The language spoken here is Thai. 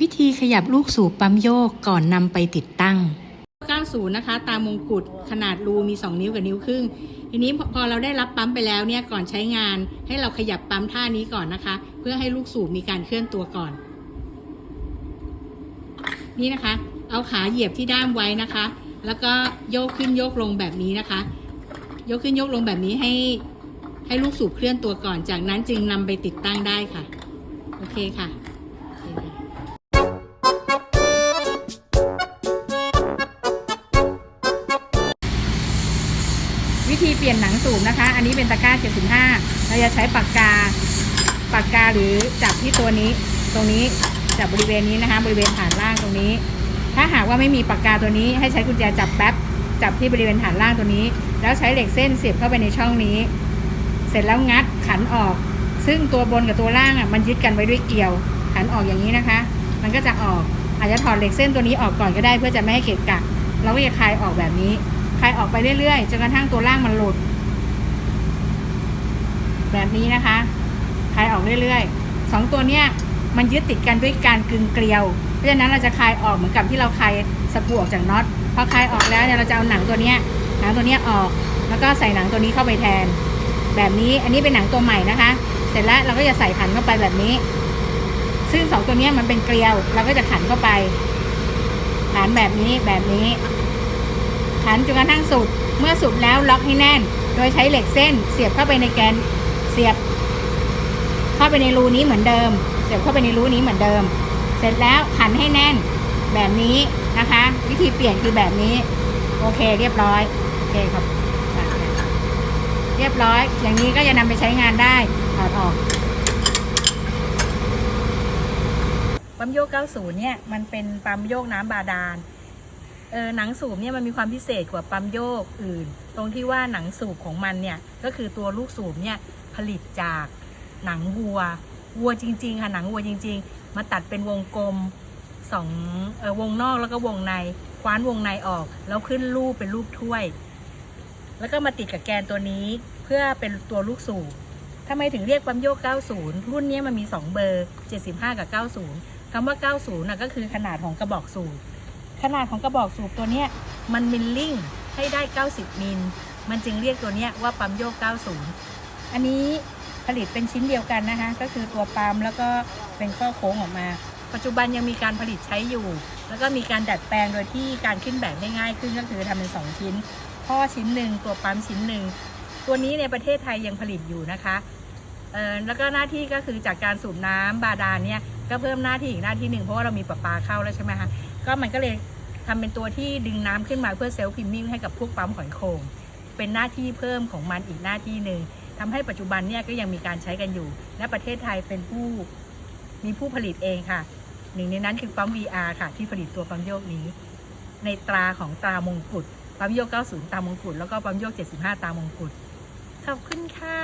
วิธีขยับลูกสูบปั๊มโยกก่อนนำไปติดตั้ง 90 นะคะ ตามงกุฎขนาดรูมี 2 นิ้วกับนิ้วครึ่ง ทีนี้พอเราได้รับปั๊มไปแล้วเนี่ยก่อนใช้งาน ให้เราขยับปั๊มท่านี้ก่อนนะคะ เพื่อให้ลูกสูบมีการเคลื่อนตัวก่อน นี่นะคะ เอาขาเหยียบที่ด้ามไว้นะคะ แล้วก็โยกขึ้นโยกลงแบบนี้นะคะ ยกขึ้นยกลงแบบนี้ให้ให้ลูกสูบเคลื่อนตัวก่อน จากนั้นจึงนำไปติดตั้งได้ค่ะ โอเคค่ะ วิธีเปลี่ยนหนังสูบนะคะ อันนี้เป็นตะกร้า 75 เราจะใช้ปากกา ปากกาหรือจับที่ตัวนี้ ตรงนี้จับบริเวณนี้นะคะ บริเวณฐานล่างตรงนี้ ถ้าหากว่าไม่มีปากกาตัวนี้ ให้ใช้กุญแจจับแป๊บ จับที่บริเวณฐานล่างตัวนี้ แล้วใช้เหล็กเส้นเสียบเข้าไปในช่องนี้ เสร็จแล้วงัดขันออก ซึ่งตัวบนกับตัวล่างอะมันยึดกันไว้ด้วยเกลียว ขันออกอย่างนี้นะคะ มันก็จะออก อาจจะถอดเหล็กเส้นตัวนี้ออกก่อนก็ได้เพื่อจะไม่ให้เกะกะเราก็จะคลายออกแบบนี้ ลายออกไปเรื่อยๆจนกระทั่งตัวล่างมันหลุด แบบนี้นะคะคลายออกเรื่อยๆสองตัวเนี้ยมันยึดติดกันด้วยการกึงเกลียว เพราะฉะนั้นเราจะคลายออกเหมือนกับที่เราคลายสกูออกจากน็อตพอคลายออกแล้วเนี่ยเราจะเอาหนังตัวเนี้ยหนังตัวเนี้ยออก แล้วก็ใส่หนังตัวนี้เข้าไปแทน แบบนี้อันนี้เป็นหนังตัวใหม่นะคะ เสร็จแล้วเราก็จะใส่ขันเข้าไปแบบนี้ ซึ่งสองตัวเนี้ยมันเป็นเกลียว เราก็จะขันเข้าไปขันแบบนี้แบบนี้ ขันจนกระทั่งสุด เมื่อสุดแล้วล็อกให้แน่น โดยใช้เหล็กเส้น เสียบเข้าไปในแกนเสียบ เข้าไปในรูนี้เหมือนเดิม เสียบเข้าไปในรูนี้เหมือนเดิม เสร็จแล้วขันให้แน่นแบบนี้นะคะ วิธีเปลี่ยนคือแบบนี้ โอเค เรียบร้อยโอเคครับเรียบร้อย อย่างนี้ก็จะนำไปใช้งานได้ถอดออกปั๊มโยก 90 เนี่ย มันเป็นปั๊มโยกน้ำบาดาล เออหนังสูบเนี่ยมันมีความพิเศษกว่าปั๊มโยกอื่น ตรงที่ว่าหนังสูบของมันเนี่ยก็คือตัวลูกสูบเนี่ยผลิตจากหนังวัว วัวจริง ๆ ค่ะหนังวัวจริง ๆ มาตัดเป็นวงกลมสองเออวงนอกแล้วก็วงในคว้านวงในออก แล้วขึ้นรูปเป็นรูปถ้วย แล้วก็มาติดกับแกนตัวนี้เพื่อเป็นตัวลูกสูบทำไมถึงเรียกปั๊มโยก 90 รุ่นนี้มันมี 2 เบอร์ 75 กับ 90 คำว่า 90น่ะก็คือขนาดของกระบอกสูบ ขนาดของกระบอกสูบตัวเนี้ยมันมิลลิ่งให้ได้ 90 มิล มันจึงเรียกตัวเนี้ยว่าปั๊มโยก 90 อันนี้ผลิตเป็นชิ้นเดียวกันนะคะ ก็คือตัวปั๊มแล้วก็เป็นข้อโค้งออกมา ปัจจุบันยังมีการผลิตใช้อยู่ แล้วก็มีการดัดแปลงโดยที่การขึ้นแบบได้ง่ายขึ้นก็คือทำเป็น 2 ชิ้นข้อชิ้นหนึ่งตัวปั๊มชิ้นหนึ่งตัวนี้ในประเทศไทยยังผลิตอยู่นะคะแล้วก็หน้าที่ก็คือจากการสูบน้ำบาดาลเนี่ยก็เพิ่มหน้าที่อีกหน้าที่หนึ่งเพราะว่าเรามีประปาเข้าแล้วใช่ไหมคะก็มันก็เลย ทำเป็นตัวที่ดึงน้ำขึ้นมาเพื่อเซลล์พิมมิ่งให้กับพวกปั๊มหอยโขงเป็นหน้าที่เพิ่มของมันอีกหน้าที่หนึ่งทำให้ปัจจุบันเนี่ยก็ยังมีการใช้กันอยู่ และประเทศไทยเป็นผู้มีผู้ผลิตเองค่ะ หนึ่งในนั้นคือปั๊ม VR ค่ะ ที่ผลิตตัวปั๊มโยกนี้ ในตราของตรามงกุฎปั๊มโยก 90 ตามงกุฎแล้วก็ปั๊มโยก 75 ตามงกุฎขอบคุณค่ะ